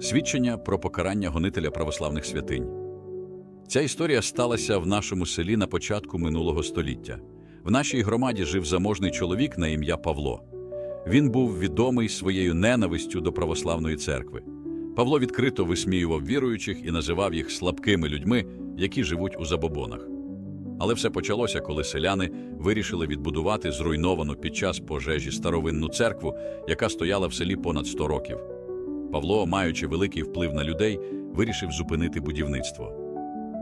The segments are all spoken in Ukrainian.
Свідчення про покарання гонителя православних святинь. Ця історія сталася в нашому селі на початку минулого століття. В нашій громаді жив заможний чоловік на ім'я Павло. Він був відомий своєю ненавистю до православної церкви. Павло відкрито висміював віруючих і називав їх слабкими людьми, які живуть у забобонах. Але все почалося, коли селяни вирішили відбудувати зруйновану під час пожежі старовинну церкву, яка стояла в селі понад 100 років. Павло, маючи великий вплив на людей, вирішив зупинити будівництво.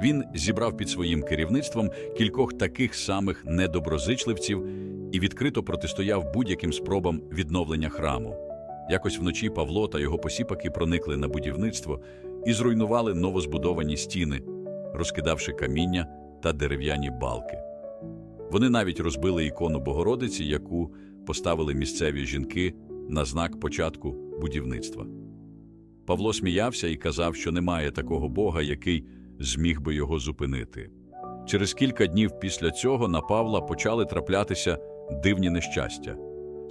Він зібрав під своїм керівництвом кількох таких самих недоброзичливців і відкрито протистояв будь-яким спробам відновлення храму. Якось вночі Павло та його посіпаки проникли на будівництво і зруйнували новозбудовані стіни, розкидавши каміння та дерев'яні балки. Вони навіть розбили ікону Богородиці, яку поставили місцеві жінки на знак початку будівництва. Павло сміявся і казав, що немає такого Бога, який зміг би його зупинити. Через кілька днів після цього на Павла почали траплятися дивні нещастя.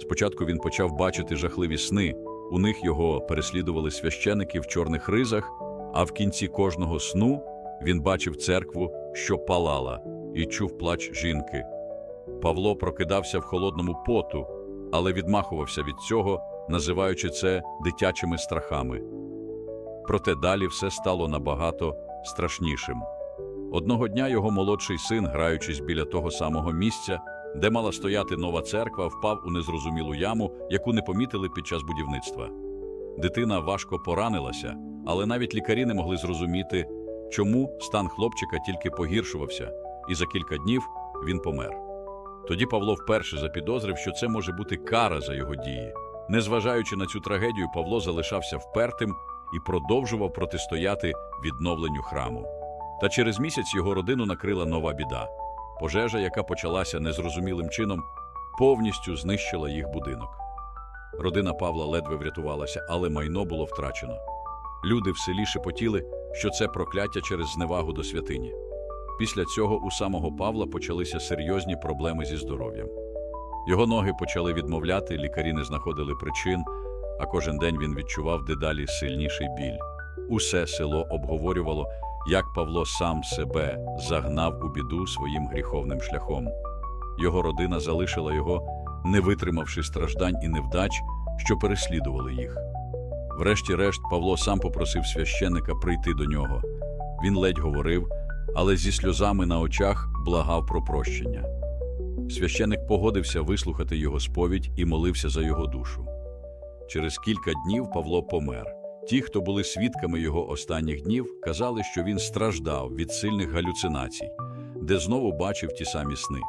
Спочатку він почав бачити жахливі сни, у них його переслідували священики в чорних ризах, а в кінці кожного сну він бачив церкву, що палала, і чув плач жінки. Павло прокидався в холодному поту, але відмахувався від цього, називаючи це дитячими страхами. Проте далі все стало набагато страшнішим. Одного дня його молодший син, граючись біля того самого місця, де мала стояти нова церква, впав у незрозумілу яму, яку не помітили під час будівництва. Дитина важко поранилася, але навіть лікарі не могли зрозуміти, чому стан хлопчика тільки погіршувався, і за кілька днів він помер. Тоді Павло вперше запідозрив, що це може бути кара за його дії. Незважаючи на цю трагедію, Павло залишався впертим і продовжував протистояти відновленню храму. Та через місяць його родину накрила нова біда. Пожежа, яка почалася незрозумілим чином, повністю знищила їх будинок. Родина Павла ледве врятувалася, але майно було втрачено. Люди в селі шепотіли, що це прокляття через зневагу до святині. Після цього у самого Павла почалися серйозні проблеми зі здоров'ям. Його ноги почали відмовляти, лікарі не знаходили причин, а кожен день він відчував дедалі сильніший біль. Усе село обговорювало, як Павло сам себе загнав у біду своїм гріховним шляхом. Його родина залишила його, не витримавши страждань і невдач, що переслідували їх. Врешті-решт, Павло сам попросив священника прийти до нього. Він ледь говорив, але зі сльозами на очах благав про прощення. Священик погодився вислухати його сповідь і молився за його душу. Через кілька днів Павло помер. Ті, хто були свідками його останніх днів, казали, що він страждав від сильних галюцинацій, де знову бачив ті самі сни.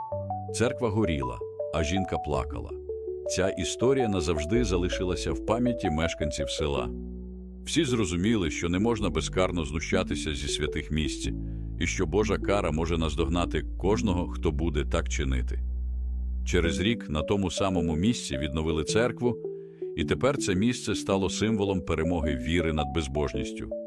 Церква горіла, а жінка плакала. Ця історія назавжди залишилася в пам'яті мешканців села. Всі зрозуміли, що не можна безкарно знущатися зі святих місць, і що Божа кара може наздогнати кожного, хто буде так чинити. Через рік на тому самому місці відновили церкву, і тепер це місце стало символом перемоги віри над безбожністю.